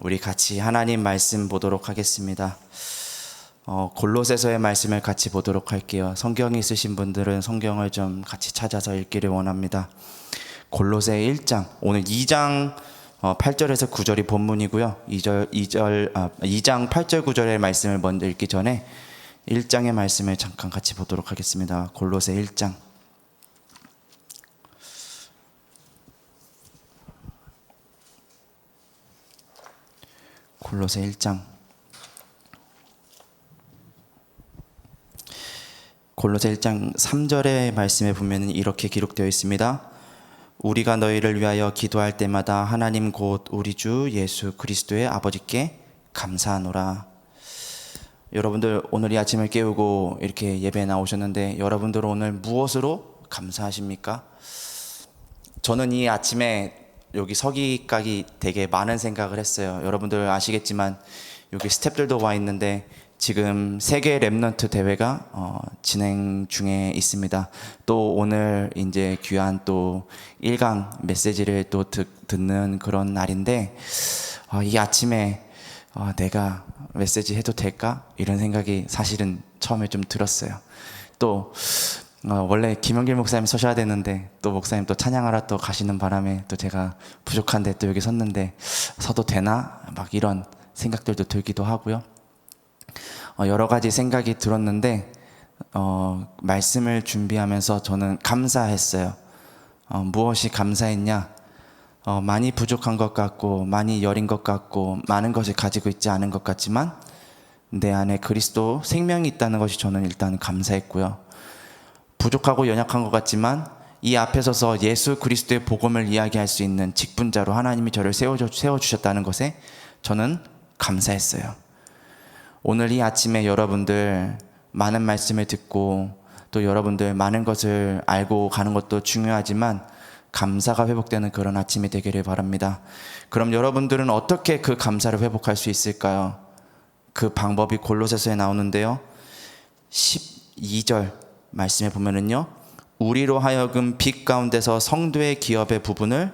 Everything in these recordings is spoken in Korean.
우리 같이 하나님 말씀 보도록 하겠습니다. 어, 골로새서의 말씀을 같이 보도록 할게요. 성경이 있으신 분들은 성경을 좀 같이 찾아서 읽기를 원합니다. 골로새 1장 오늘 2장 어, 8절에서 9절이 본문이고요. 2절 2절 아, 2장 8절 9절의 말씀을 먼저 읽기 전에 1장의 말씀을 잠깐 같이 보도록 하겠습니다. 골로새 1장 골로새 1장 골로새 1장 3절의 말씀에 보면 이렇게 기록되어 있습니다. 우리가 너희를 위하여 기도할 때마다 하나님 곧 우리 주 예수 그리스도의 아버지께 감사하노라. 여러분들 오늘 이 아침을 깨우고 이렇게 예배에 나오셨는데 여러분들 오늘 무엇으로 감사하십니까? 저는 이 아침에 여기 서기까지 되게 많은 생각을 했어요. 여러분들 아시겠지만 여기 스탭들도 와 있는데 지금 세계 랩넌트 대회가 어, 진행 중에 있습니다. 또 오늘 이제 귀한 또 1강 메시지를 또 듣, 듣는 그런 날인데 어, 이 아침에 어, 내가 메시지 해도 될까? 이런 생각이 사실은 처음에 좀 들었어요. 또 어, 원래 김영길 목사님 서셔야 되는데 또 목사님 또 찬양하러 또 가시는 바람에 또 제가 부족한데 또 여기 섰는데 서도 되나 막 이런 생각들도 들기도 하고요. 어, 여러 가지 생각이 들었는데 어, 말씀을 준비하면서 저는 감사했어요. 어, 무엇이 감사했냐? 어, 많이 부족한 것 같고 많이 여린 것 같고 많은 것을 가지고 있지 않은 것 같지만 내 안에 그리스도 생명이 있다는 것이 저는 일단 감사했고요. 부족하고 연약한 것 같지만 이 앞에 서서 예수 그리스도의 복음을 이야기할 수 있는 직분자로 하나님이 저를 세워주, 세워주셨다는 것에 저는 감사했어요. 오늘 이 아침에 여러분들 많은 말씀을 듣고 또 여러분들 많은 것을 알고 가는 것도 중요하지만 감사가 회복되는 그런 아침이 되기를 바랍니다. 그럼 여러분들은 어떻게 그 감사를 회복할 수 있을까요? 그 방법이 골로새서에 나오는데요. 12절 말씀에 보면은요. 우리로 하여금 빛 가운데서 성도의 기업의 부분을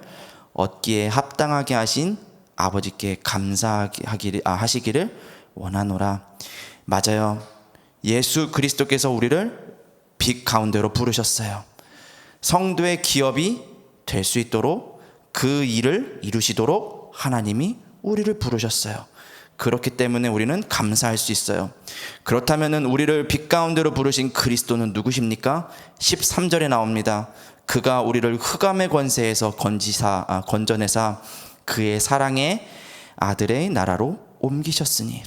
얻기에 합당하게 하신 아버지께 감사하기를 아, 하시기를 원하노라. 맞아요. 예수 그리스도께서 우리를 빛 가운데로 부르셨어요. 성도의 기업이 될 수 있도록 그 일을 이루시도록 하나님이 우리를 부르셨어요. 그렇기 때문에 우리는 감사할 수 있어요. 그렇다면 우리를 빛 가운데로 부르신 그리스도는 누구십니까? 13절에 나옵니다. 그가 우리를 흑암의 권세에서 건지사 아, 건져내사 그의 사랑의 아들의 나라로 옮기셨으니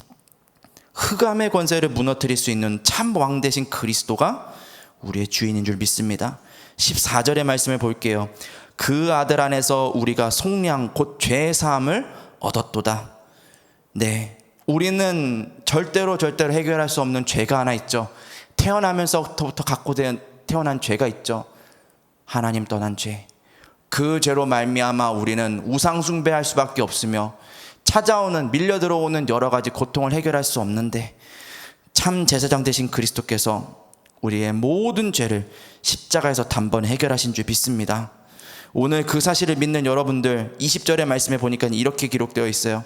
흑암의 권세를 무너뜨릴 수 있는 참 왕 대신 그리스도가 우리의 주인인 줄 믿습니다. 14절의 말씀을 볼게요. 그 아들 안에서 우리가 속량 곧죄 사함을 얻었도다. 네. 우리는 절대로 절대로 해결할 수 없는 죄가 하나 있죠. 태어나면서부터 갖고 된 태어난 죄가 있죠. 하나님 떠난 죄. 그 죄로 말미암아 우리는 우상 숭배할 수밖에 없으며 찾아오는 밀려 들어오는 여러 가지 고통을 해결할 수 없는데 참 제사장 되신 그리스도께서 우리의 모든 죄를 십자가에서 단번에 해결하신 줄 믿습니다. 오늘 그 사실을 믿는 여러분들 20절의 말씀에 보니까 이렇게 기록되어 있어요.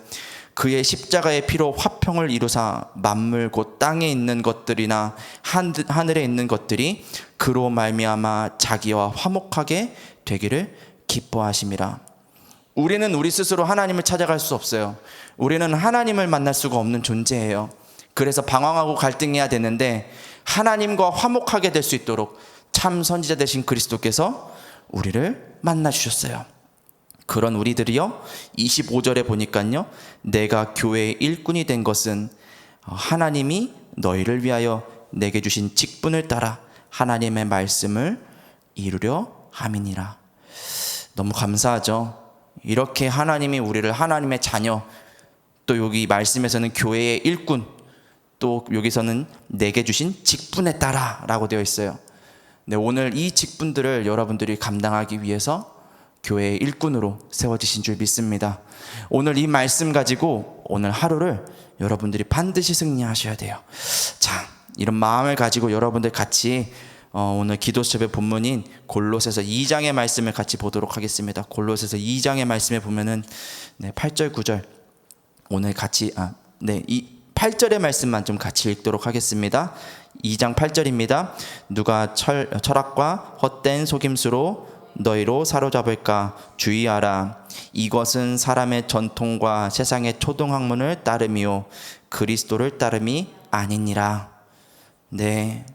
그의 십자가의 피로 화평을 이루사 만물 곧 땅에 있는 것들이나 하늘에 있는 것들이 그로 말미암아 자기와 화목하게 되기를 기뻐하심이라. 우리는 우리 스스로 하나님을 찾아갈 수 없어요. 우리는 하나님을 만날 수가 없는 존재예요. 그래서 방황하고 갈등해야 되는데 하나님과 화목하게 될 수 있도록 참 선지자 되신 그리스도께서 우리를 만나 주셨어요. 그런 우리들이요. 25절에 보니까요. 내가 교회의 일꾼이 된 것은 하나님이 너희를 위하여 내게 주신 직분을 따라 하나님의 말씀을 이루려 함이니라. 너무 감사하죠. 이렇게 하나님이 우리를 하나님의 자녀, 또 여기 말씀에서는 교회의 일꾼, 또 여기서는 내게 주신 직분에 따라라고 되어 있어요. 네, 오늘 이 직분들을 여러분들이 감당하기 위해서 교회의 일꾼으로 세워지신 줄 믿습니다. 오늘 이 말씀 가지고 오늘 하루를 여러분들이 반드시 승리하셔야 돼요. 자, 이런 마음을 가지고 여러분들 같이 어, 오늘 기도수첩의 본문인 골로새서 2장의 말씀을 같이 보도록 하겠습니다. 골로새서 2장의 말씀에 보면은 네, 8절 9절 오늘 같이 아, 네, 이 8절의 말씀만 좀 같이 읽도록 하겠습니다. 2장 8절입니다. 누가 철, 철학과 헛된 속임수로 너희로 사로잡을까 주의하라. 이것은 사람의 전통과 세상의 초등학문을 따름이요 그리스도를 따름이 아니니라. 네.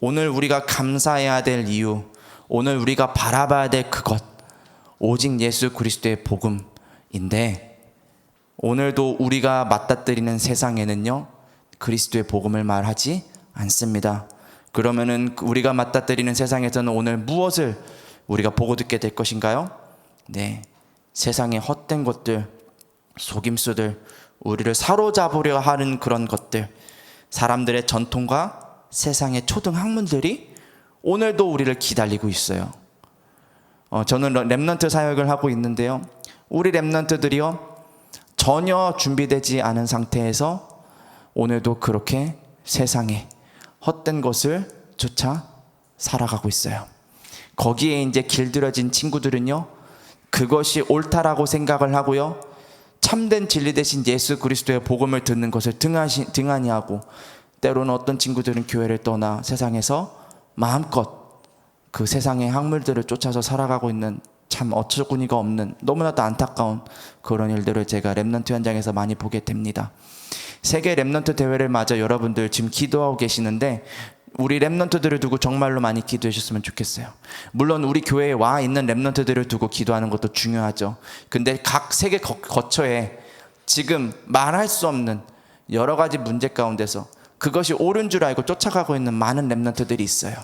오늘 우리가 감사해야 될 이유, 오늘 우리가 바라봐야 될 그것, 오직 예수 그리스도의 복음인데 오늘도 우리가 맞닥뜨리는 세상에는요 그리스도의 복음을 말하지 않습니다. 그러면은 우리가 맞닥뜨리는 세상에서는 오늘 무엇을 우리가 보고 듣게 될 것인가요? 네, 세상의 헛된 것들, 속임수들, 우리를 사로잡으려 하는 그런 것들, 사람들의 전통과 세상의 초등 학문들이 오늘도 우리를 기다리고 있어요. 어, 저는 랩런트 사역을 하고 있는데요. 우리 랩런트들이요. 전혀 준비되지 않은 상태에서 오늘도 그렇게 세상에 헛된 것을 쫓아 살아가고 있어요. 거기에 이제 길들여진 친구들은요, 그것이 옳다라고 생각을 하고요, 참된 진리 대신 예수 그리스도의 복음을 듣는 것을 등하시, 등한히 하고, 때로는 어떤 친구들은 교회를 떠나 세상에서 마음껏 그 세상의 학물들을 쫓아서 살아가고 있는 참 어처구니가 없는 너무나도 안타까운 그런 일들을 제가 랩넌트 현장에서 많이 보게 됩니다. 세계 랩넌트 대회를 맞아 여러분들 지금 기도하고 계시는데 우리 랩넌트들을 두고 정말로 많이 기도해 주셨으면 좋겠어요. 물론 우리 교회에 와 있는 랩넌트들을 두고 기도하는 것도 중요하죠. 근데 각 세계 거, 거처에 지금 말할 수 없는 여러 가지 문제 가운데서 그것이 옳은 줄 알고 쫓아가고 있는 많은 랩넌트들이 있어요.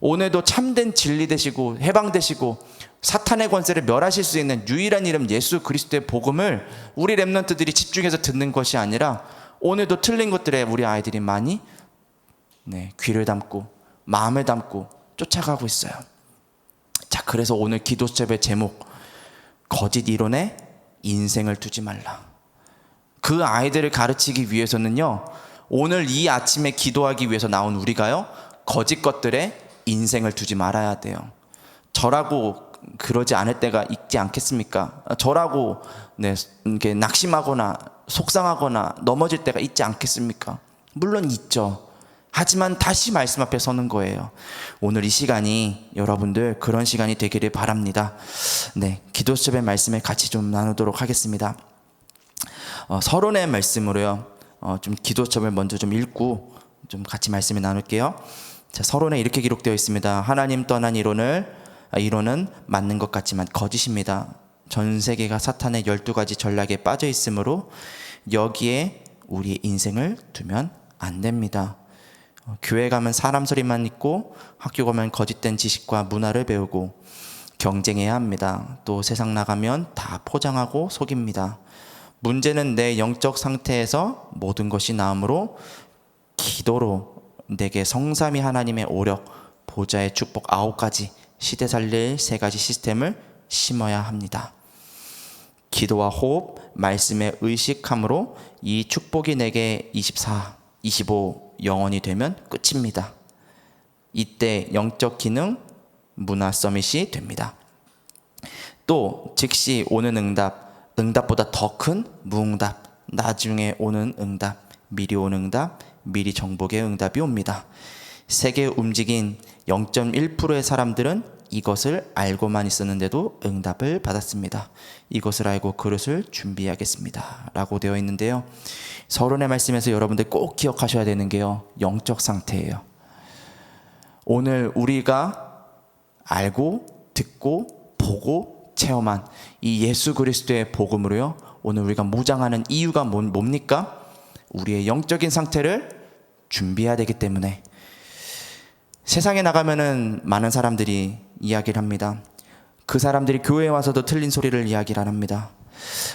오늘도 참된 진리 되시고 해방되시고 사탄의 권세를 멸하실 수 있는 유일한 이름 예수 그리스도의 복음을 우리 랩런트들이 집중해서 듣는 것이 아니라 오늘도 틀린 것들에 우리 아이들이 많이 네, 귀를 담고 마음을 담고 쫓아가고 있어요. 자, 그래서 오늘 기도 수첩의 제목 거짓 이론에 인생을 두지 말라. 그 아이들을 가르치기 위해서는요. 오늘 이 아침에 기도하기 위해서 나온 우리가요. 거짓 것들에 인생을 두지 말아야 돼요. 저라고 그러지 않을 때가 있지 않겠습니까? 저라고 네, 이게 낙심하거나 속상하거나 넘어질 때가 있지 않겠습니까? 물론 있죠. 하지만 다시 말씀 앞에 서는 거예요. 오늘 이 시간이 여러분들 그런 시간이 되기를 바랍니다. 네, 기도 수첩의 말씀을 같이 좀 나누도록 하겠습니다. 어, 서론의 말씀으로요. 어, 좀 기도첩을 먼저 좀 읽고 좀 같이 말씀을 나눌게요. 자, 서론에 이렇게 기록되어 있습니다. 하나님 떠난 이론을 아, 이론은 맞는 것 같지만 거짓입니다. 전 세계가 사탄의 12가지 전략에 빠져 있으므로 여기에 우리의 인생을 두면 안 됩니다. 어, 교회 가면 사람 소리만 있고 학교 가면 거짓된 지식과 문화를 배우고 경쟁해야 합니다. 또 세상 나가면 다 포장하고 속입니다. 문제는 내 영적 상태에서 모든 것이 나음으로 기도로 내게 성삼위 하나님의 오력, 보좌의 축복 아홉 가지 시대 살릴 세 가지 시스템을 심어야 합니다. 기도와 호흡, 말씀의 의식함으로 이 축복이 내게 24, 25 영원이 되면 끝입니다. 이때 영적 기능, 문화 서밋이 됩니다. 또 즉시 오는 응답, 응답보다 더 큰 무응답, 나중에 오는 응답, 미리 오는 응답, 미리 정복의 응답이 옵니다. 세계 움직인 0.1%의 사람들은 이것을 알고만 있었는데도 응답을 받았습니다. 이것을 알고 그릇을 준비하겠습니다. 라고 되어 있는데요. 서론의 말씀에서 여러분들 꼭 기억하셔야 되는 게요. 영적 상태예요. 오늘 우리가 알고 듣고 보고 체험한 이 예수 그리스도의 복음으로요. 오늘 우리가 무장하는 이유가 뭡니까? 우리의 영적인 상태를 준비해야 되기 때문에 세상에 나가면은 많은 사람들이 이야기를 합니다. 그 사람들이 교회에 와서도 틀린 소리를 이야기를 합니다.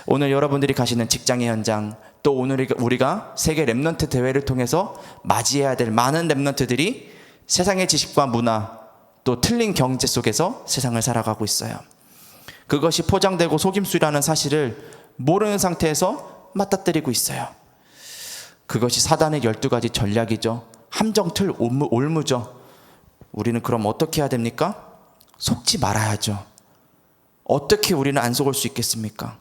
오늘 여러분들이 가시는 직장의 현장, 또 오늘 우리가 세계 랩런트 대회를 통해서 맞이해야 될 많은 랩런트들이 세상의 지식과 문화, 또 틀린 경제 속에서 세상을 살아가고 있어요. 그것이 포장되고 속임수라는 사실을 모르는 상태에서 맞닥뜨리고 있어요. 그것이 사단의 12가지 전략이죠. 함정틀 올무죠. 우리는 그럼 어떻게 해야 됩니까? 속지 말아야죠. 어떻게 우리는 안 속을 수 있겠습니까?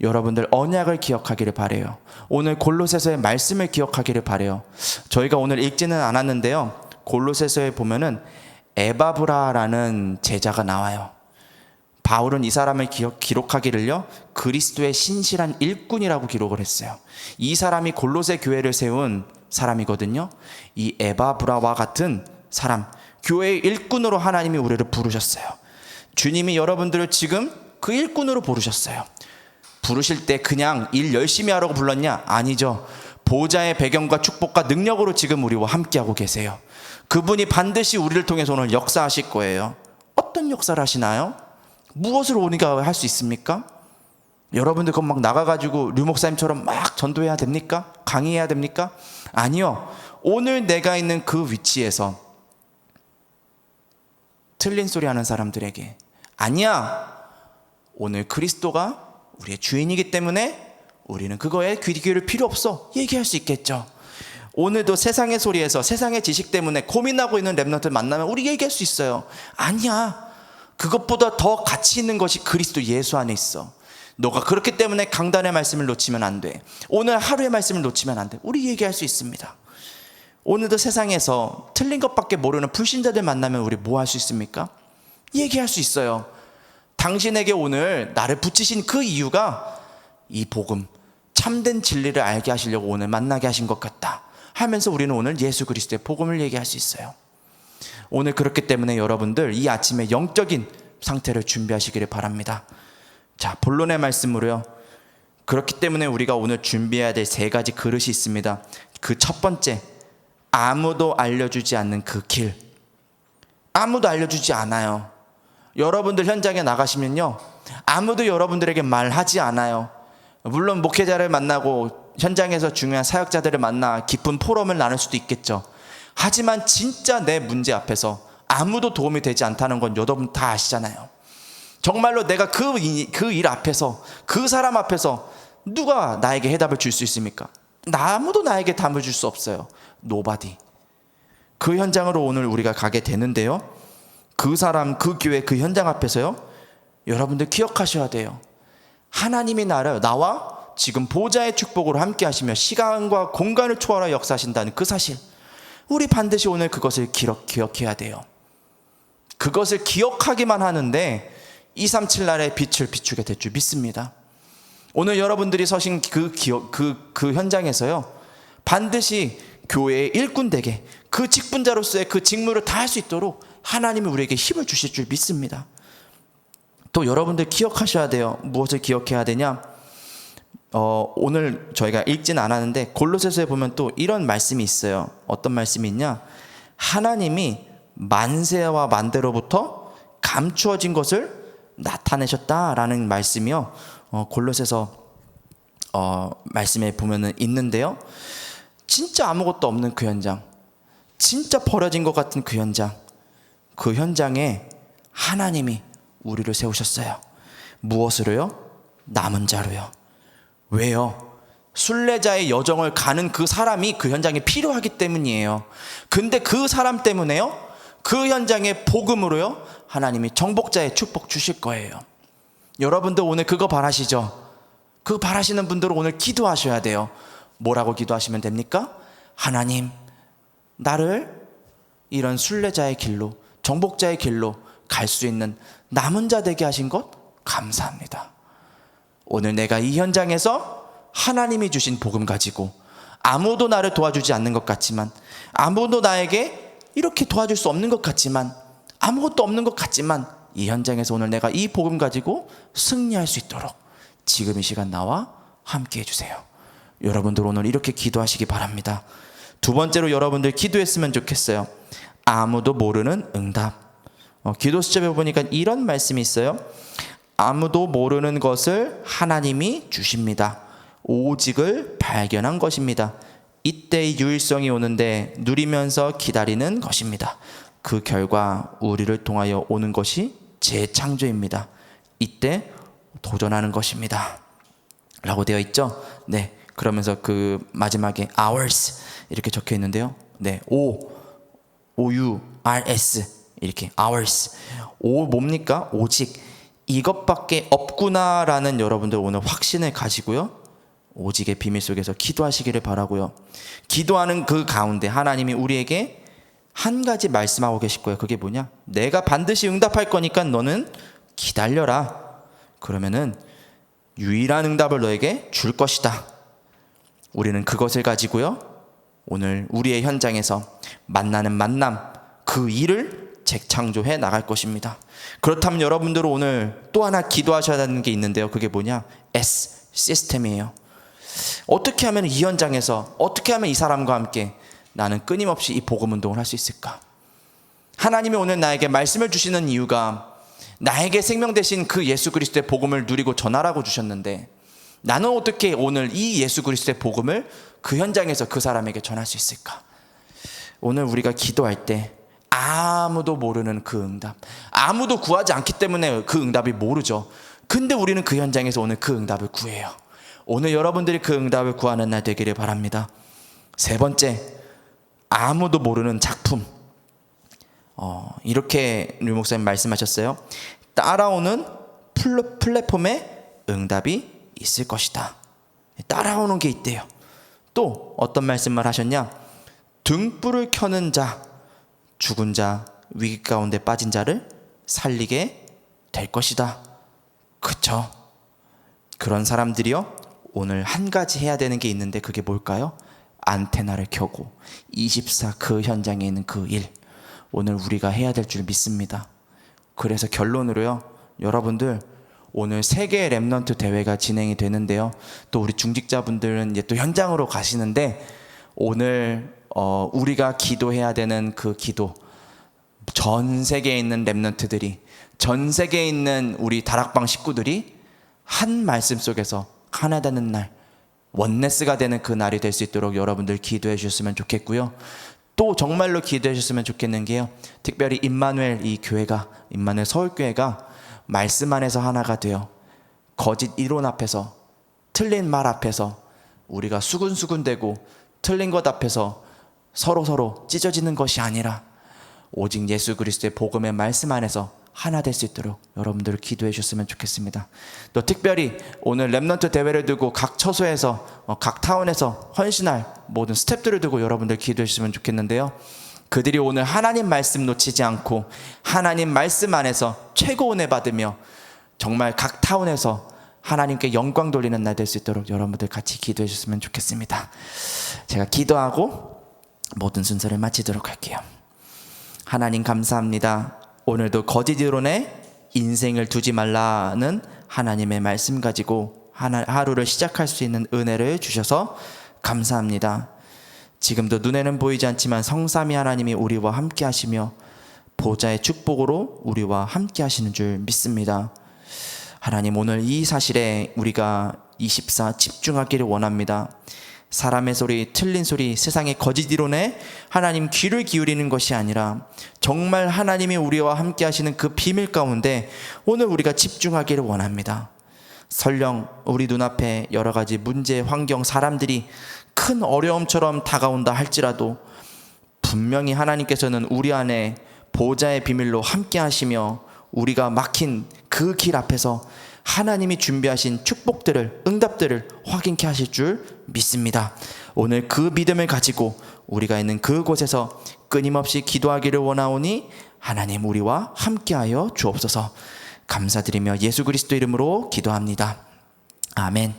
여러분들 언약을 기억하기를 바래요. 오늘 골로새서의 말씀을 기억하기를 바래요. 저희가 오늘 읽지는 않았는데요. 골로새서에 보면은 에바브라라는 제자가 나와요. 바울은 이 사람을 기억, 기록하기를요 그리스도의 신실한 일꾼이라고 기록을 했어요. 이 사람이 골로새 교회를 세운 사람이거든요. 이 에바브라와 같은 사람, 교회의 일꾼으로 하나님이 우리를 부르셨어요. 주님이 여러분들을 지금 그 일꾼으로 부르셨어요. 부르실 때 그냥 일 열심히 하라고 불렀냐? 아니죠. 보좌의 배경과 축복과 능력으로 지금 우리와 함께하고 계세요. 그분이 반드시 우리를 통해서 오늘 역사하실 거예요. 어떤 역사를 하시나요? 무엇을 우리가 할 수 있습니까? 여러분들 그럼 막 나가가지고 류 목사님처럼 막 전도해야 됩니까? 강의해야 됩니까? 아니요. 오늘 내가 있는 그 위치에서 틀린 소리 하는 사람들에게 아니야. 오늘 그리스도가 우리의 주인이기 때문에 우리는 그거에 귀 기울일 필요 없어. 얘기할 수 있겠죠. 오늘도 세상의 소리에서 세상의 지식 때문에 고민하고 있는 랩런트 만나면 우리 얘기할 수 있어요. 아니야. 그것보다 더 가치 있는 것이 그리스도 예수 안에 있어. 너가 그렇기 때문에 강단의 말씀을 놓치면 안 돼. 오늘 하루의 말씀을 놓치면 안 돼. 우리 얘기할 수 있습니다. 오늘도 세상에서 틀린 것밖에 모르는 불신자들 만나면 우리 뭐 할 수 있습니까? 얘기할 수 있어요. 당신에게 오늘 나를 붙이신 그 이유가 이 복음, 참된 진리를 알게 하시려고 오늘 만나게 하신 것 같다. 하면서 우리는 오늘 예수 그리스도의 복음을 얘기할 수 있어요. 오늘 그렇기 때문에 여러분들 이 아침에 영적인 상태를 준비하시기를 바랍니다. 자, 본론의 말씀으로요. 그렇기 때문에 우리가 오늘 준비해야 될 세 가지 그릇이 있습니다. 그 첫 번째, 아무도 알려주지 않는 그 길. 아무도 알려주지 않아요. 여러분들 현장에 나가시면요. 아무도 여러분들에게 말하지 않아요. 물론 목회자를 만나고 현장에서 중요한 사역자들을 만나 깊은 포럼을 나눌 수도 있겠죠. 하지만 진짜 내 문제 앞에서 아무도 도움이 되지 않다는 건 여러분 다 아시잖아요. 정말로 내가 그 그 일 앞에서 그 사람 앞에서 누가 나에게 해답을 줄 수 있습니까? 아무도 나에게 답을 줄 수 없어요. 노바디. 그 현장으로 오늘 우리가 가게 되는데요. 그 사람, 그 교회, 그 현장 앞에서요. 여러분들 기억하셔야 돼요. 하나님이 나를 나와 지금 보좌의 축복으로 함께 하시며 시간과 공간을 초월하 역사하신다는 그 사실. 우리 반드시 오늘 그것을 기억, 기억해야 돼요. 그것을 기억하기만 하는데 237 날의 빛을 비추게 될 줄 믿습니다. 오늘 여러분들이 서신 그 기억, 그, 그 현장에서요. 반드시 교회의 일꾼 되게 그 직분자로서의 그 직무를 다할 수 있도록 하나님이 우리에게 힘을 주실 줄 믿습니다. 또 여러분들 기억하셔야 돼요. 무엇을 기억해야 되냐? 어, 오늘 저희가 읽진 않았는데 골로새서에 보면 또 이런 말씀이 있어요. 어떤 말씀이 있냐? 하나님이 만세와 만대로부터 감추어진 것을 나타내셨다라는 말씀이요. 어, 골로새서 어, 말씀에 보면은 있는데요. 진짜 아무것도 없는 그 현장, 진짜 버려진 것 같은 그 현장, 그 현장에 하나님이 우리를 세우셨어요. 무엇으로요? 남은 자로요. 왜요? 순례자의 여정을 가는 그 사람이 그 현장에 필요하기 때문이에요. 근데 그 사람 때문에요? 그 현장의 복음으로요? 하나님이 정복자의 축복 주실 거예요. 여러분들 오늘 그거 바라시죠? 그 바라시는 분들은 오늘 기도하셔야 돼요. 뭐라고 기도하시면 됩니까? 하나님, 나를 이런 순례자의 길로, 정복자의 길로 갈 수 있는 남은 자 되게 하신 것 감사합니다. 오늘 내가 이 현장에서 하나님이 주신 복음 가지고 아무도 나를 도와주지 않는 것 같지만 아무도 나에게 이렇게 도와줄 수 없는 것 같지만 아무것도 없는 것 같지만 이 현장에서 오늘 내가 이 복음 가지고 승리할 수 있도록 지금 이 시간 나와 함께 해주세요. 여러분들 오늘 이렇게 기도하시기 바랍니다. 두 번째로 여러분들 기도했으면 좋겠어요. 아무도 모르는 응답. 어, 기도 수첩에 보니까 이런 말씀이 있어요. 아무도 모르는 것을 하나님이 주십니다. 오직을 발견한 것입니다. 이때의 유일성이 오는데 누리면서 기다리는 것입니다. 그 결과 우리를 통하여 오는 것이 재창조입니다. 이때 도전하는 것입니다. 라고 되어 있죠? 네. 그러면서 그 마지막에 hours 이렇게 적혀 있는데요. 네. O O U R S 이렇게 hours. 오 뭡니까? 오직 이것밖에 없구나라는 여러분들 오늘 확신을 가지고요. 오직의 비밀 속에서 기도하시기를 바라고요. 기도하는 그 가운데 하나님이 우리에게 한 가지 말씀하고 계실 거예요. 그게 뭐냐? 내가 반드시 응답할 거니까 너는 기다려라. 그러면은 유일한 응답을 너에게 줄 것이다. 우리는 그것을 가지고요. 오늘 우리의 현장에서 만나는 만남, 그 일을 재창조해 나갈 것입니다. 그렇다면 여러분들은 오늘 또 하나 기도하셔야 하는 게 있는데요. 그게 뭐냐? S, 시스템이에요. 어떻게 하면 이 현장에서, 어떻게 하면 이 사람과 함께 나는 끊임없이 이 복음 운동을 할 수 있을까? 하나님이 오늘 나에게 말씀을 주시는 이유가 나에게 생명 대신 그 예수 그리스도의 복음을 누리고 전하라고 주셨는데 나는 어떻게 오늘 이 예수 그리스도의 복음을 그 현장에서 그 사람에게 전할 수 있을까? 오늘 우리가 기도할 때 아무도 모르는 그 응답, 아무도 구하지 않기 때문에 그 응답이 모르죠. 근데 우리는 그 현장에서 오늘 그 응답을 구해요. 오늘 여러분들이 그 응답을 구하는 날 되기를 바랍니다. 세 번째, 아무도 모르는 작품. 어, 이렇게 류 목사님 말씀하셨어요. 따라오는 플- 플랫폼에 응답이 있을 것이다. 따라오는 게 있대요. 또 어떤 말씀을 하셨냐? 등불을 켜는 자, 죽은 자, 위기 가운데 빠진 자를 살리게 될 것이다. 그쵸? 그런 사람들이요. 오늘 한 가지 해야 되는 게 있는데 그게 뭘까요? 안테나를 켜고 24 그 현장에 있는 그 일. 오늘 우리가 해야 될 줄 믿습니다. 그래서 결론으로요. 여러분들 오늘 세계 랩넌트 대회가 진행이 되는데요. 또 우리 중직자분들은 이제 또 현장으로 가시는데 오늘 어 우리가 기도해야 되는 그 기도 전 세계에 있는 랩넌트들이 전 세계에 있는 우리 다락방 식구들이 한 말씀 속에서 하나 되는 날 원네스가 되는 그 날이 될 수 있도록 여러분들 기도해 주셨으면 좋겠고요. 또 정말로 기도해 주셨으면 좋겠는 게요. 특별히 임마누엘 이 교회가 임마누엘 서울교회가 말씀 안에서 하나가 되어 거짓 이론 앞에서 틀린 말 앞에서 우리가 수군수군대고 틀린 것 앞에서 서로 서로 찢어지는 것이 아니라 오직 예수 그리스도의 복음의 말씀 안에서 하나 될 수 있도록 여러분들 기도해 주셨으면 좋겠습니다. 또 특별히 오늘 랩넌트 대회를 두고 각 처소에서 어, 각 타운에서 헌신할 모든 스탭들을 두고 여러분들 기도해 주셨으면 좋겠는데요. 그들이 오늘 하나님 말씀 놓치지 않고 하나님 말씀 안에서 최고 은혜 받으며 정말 각 타운에서 하나님께 영광 돌리는 날 될 수 있도록 여러분들 같이 기도해 주셨으면 좋겠습니다. 제가 기도하고 모든 순서를 마치도록 할게요. 하나님 감사합니다. 오늘도 거짓 이론에 인생을 두지 말라는 하나님의 말씀 가지고 하나, 하루를 시작할 수 있는 은혜를 주셔서 감사합니다. 지금도 눈에는 보이지 않지만 성삼위 하나님이 우리와 함께 하시며 보좌의 축복으로 우리와 함께 하시는 줄 믿습니다. 하나님 오늘 이 사실에 우리가 24 집중하기를 원합니다. 사람의 소리, 틀린 소리, 세상의 거짓 이론에 하나님 귀를 기울이는 것이 아니라 정말 하나님이 우리와 함께 하시는 그 비밀 가운데 오늘 우리가 집중하기를 원합니다. 설령 우리 눈앞에 여러 가지 문제, 환경, 사람들이 큰 어려움처럼 다가온다 할지라도 분명히 하나님께서는 우리 안에 보좌의 비밀로 함께 하시며 우리가 막힌 그 길 앞에서 하나님이 준비하신 축복들을 응답들을 확인케 하실 줄 믿습니다. 오늘 그 믿음을 가지고 우리가 있는 그곳에서 끊임없이 기도하기를 원하오니 하나님 우리와 함께하여 주옵소서. 감사드리며 예수 그리스도 이름으로 기도합니다. 아멘.